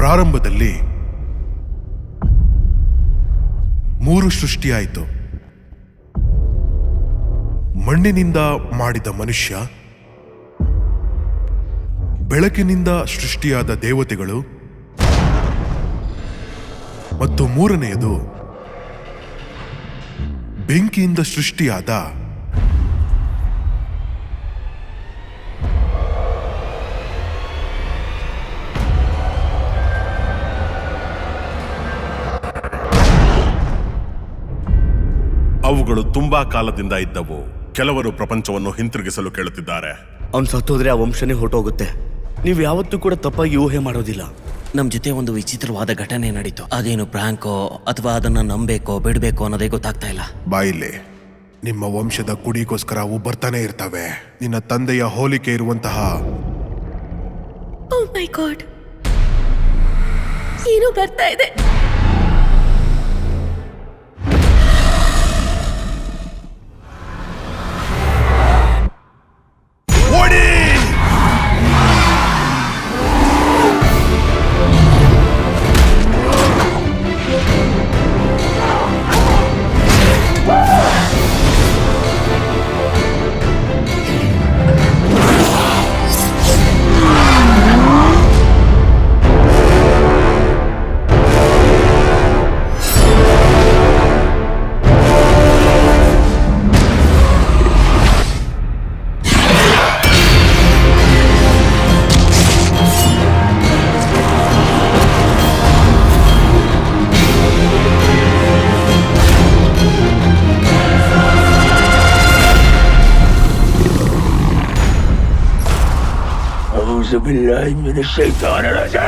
ಪ್ರಾರಂಭದಲ್ಲಿ ಮೂರು ಸೃಷ್ಟಿಯಾಯಿತು. ಮಣ್ಣಿನಿಂದ ಮಾಡಿದ ಮನುಷ್ಯ ಬೆಳಕಿನಿಂದ ಸೃಷ್ಟಿಯಾದ ದೇವತೆಗಳು ಮತ್ತು ಮೂರನೆಯದು ಬೆಂಕಿಯಿಂದ ಸೃಷ್ಟಿಯಾದ ಅವುಗಳು ತುಂಬಾ ಕಾಲದಿಂದ ಇದ್ದವು. ಕೆಲವರು ಪ್ರಪಂಚವನ್ನು ಹಿಂತಿರುಗಿಸಲು ಕೇಳುತ್ತಿದ್ದಾರೆ. ಅವ್ನು ಸತ್ತೋದ್ರೆ ಆ ವಂಶನೇ ಹೊರಟೋಗುತ್ತೆ. ನೀವು ಯಾವತ್ತೂ ಕೂಡ ತಪ್ಪಾಗಿ ಊಹೆ ಮಾಡೋದಿಲ್ಲ. ನಮ್ ಜೊತೆ ಒಂದು ವಿಚಿತ್ರವಾದ ಘಟನೆ ನಡೀತು. ಅದೇನು ಪ್ರಾಂಕೋ ಅಥವಾ ಅದನ್ನ ನಂಬೇಕೋ ಬಿಡ್ಬೇಕೋ ಅನ್ನೋದೇ ಗೊತ್ತಾಗ್ತಾ ಇಲ್ಲ. ಬಾಯಿಲಿ ನಿಮ್ಮ ವಂಶದ ಕುಡಿಗೋಸ್ಕರ ಅವು ಬರ್ತಾನೆ ಇರ್ತವೆ. ನಿನ್ನ ತಂದೆಯ ಹೋಲಿಕೆ ಇರುವಂತಹ ಓ ಮೈ ಗಾಡ್ ಏನೋ ಬರ್ತಾ ಇದೆ. Euzu billahi mineşşeytanirracim.